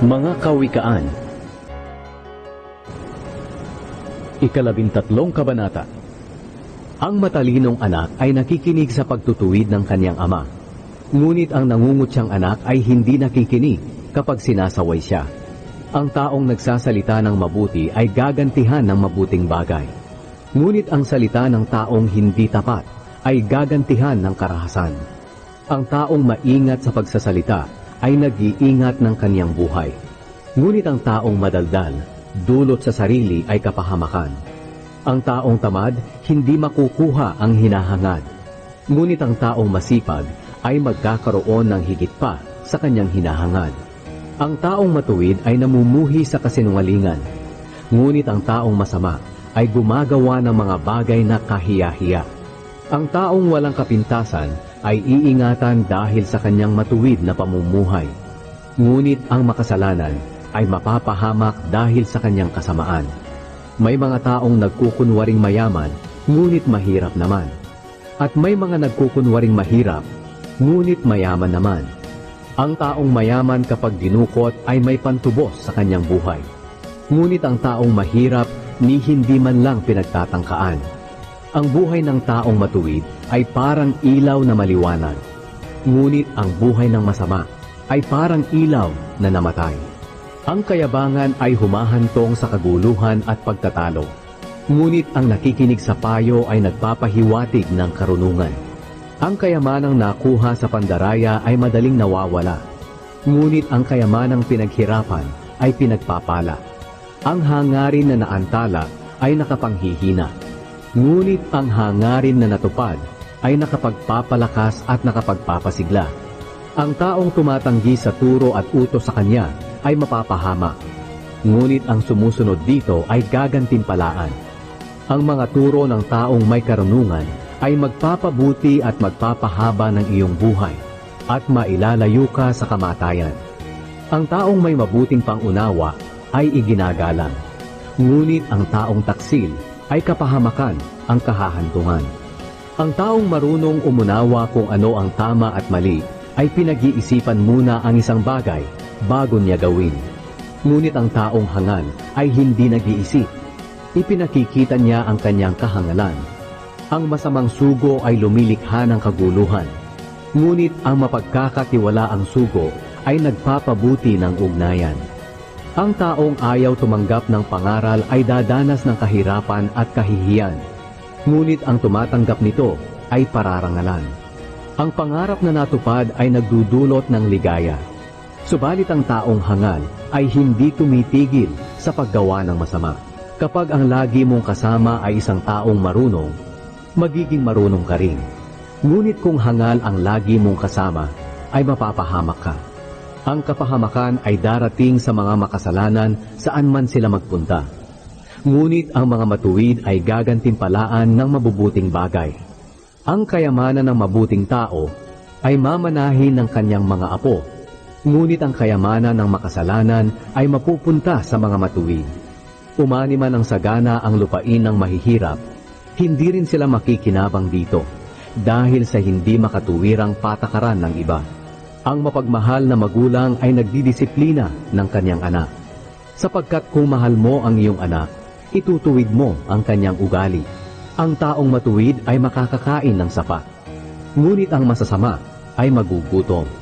Mga Kawikaan Ikalabintatlong Kabanata Ang matalinong anak ay nakikinig sa pagtutuwid ng kanyang ama. Ngunit ang nangungutyang anak ay hindi nakikinig kapag sinasaway siya. Ang taong nagsasalita ng mabuti ay gagantihan ng mabuting bagay. Ngunit ang salita ng taong hindi tapat ay gagantihan ng karahasan. Ang taong maingat sa pagsasalita ay nag-iingat ng kanyang buhay. Ngunit ang taong madaldal, dulot sa sarili ay kapahamakan. Ang taong tamad, hindi makukuha ang hinahangad. Ngunit ang taong masipag ay magkakaroon ng higit pa sa kanyang hinahangad. Ang taong matuwid ay namumuhi sa kasinungalingan. Ngunit ang taong masama ay gumagawa ng mga bagay na kahiya-hiya. Ang taong walang kapintasan ay iingatan dahil sa kanyang matuwid na pamumuhay. Ngunit ang makasalanan ay mapapahamak dahil sa kanyang kasamaan. May mga taong nagkukunwaring mayaman, ngunit mahirap naman. At may mga nagkukunwaring mahirap, ngunit mayaman naman. Ang taong mayaman kapag dinukot ay may pantubos sa kanyang buhay. Ngunit ang taong mahirap ni hindi man lang pinagtatangkaan. Ang buhay ng taong matuwid ay parang ilaw na maliwanag. Ngunit ang buhay ng masama ay parang ilaw na namatay. Ang kayabangan ay humahantong sa kaguluhan at pagtatalo. Ngunit ang nakikinig sa payo ay nagpapahiwatig ng karunungan. Ang kayamanang nakuha sa pandaraya ay madaling nawawala. Ngunit ang kayamanang pinaghirapan ay pinagpapala. Ang hangarin na naantala ay nakapanghihina. Ngunit ang hangarin na natupad ay nakapagpapalakas at nakapagpapasigla. Ang taong tumatanggi sa turo at utos sa kanya ay mapapahama. Ngunit ang sumusunod dito ay gagantimpalaan. Ang mga turo ng taong may karunungan ay magpapabuti at magpapahaba ng iyong buhay at mailalayo ka sa kamatayan. Ang taong may mabuting pangunawa ay iginagalang. Ngunit ang taong taksil ay kapahamakan ang kahahantungan. Ang taong marunong umunawa kung ano ang tama at mali ay pinag-iisipan muna ang isang bagay bago niya gawin. Ngunit ang taong hangal ay hindi nag-iisip. Ipinakikita niya ang kanyang kahangalan. Ang masamang sugo ay lumilikha ng kaguluhan. Ngunit ang mapagkakatiwalaang sugo ay nagpapabuti ng ugnayan. Ang taong ayaw tumanggap ng pangaral ay dadanas ng kahirapan at kahihiyan. Ngunit ang tumatanggap nito ay pararangalan. Ang pangarap na natupad ay nagdudulot ng ligaya. Subalit ang taong hangal ay hindi tumitigil sa paggawa ng masama. Kapag ang lagi mong kasama ay isang taong marunong, magiging marunong ka rin. Ngunit kung hangal ang lagi mong kasama, ay mapapahamak ka. Ang kapahamakan ay darating sa mga makasalanan saan man sila magpunta. Ngunit ang mga matuwid ay gagantimpalaan ng mabubuting bagay. Ang kayamanan ng mabuting tao ay mamanahin ng kanyang mga apo. Ngunit ang kayamanan ng makasalanan ay mapupunta sa mga matuwid. Umani man ang sagana ang lupain ng mahihirap, hindi rin sila makikinabang dito dahil sa hindi makatuwirang patakaran ng iba. Ang mapagmahal na magulang ay nagdidisiplina ng kanyang anak. Sapagkat kung mahal mo ang iyong anak, itutuwid mo ang kanyang ugali. Ang taong matuwid ay makakakain ng sapat. Ngunit ang masasama ay magugutom.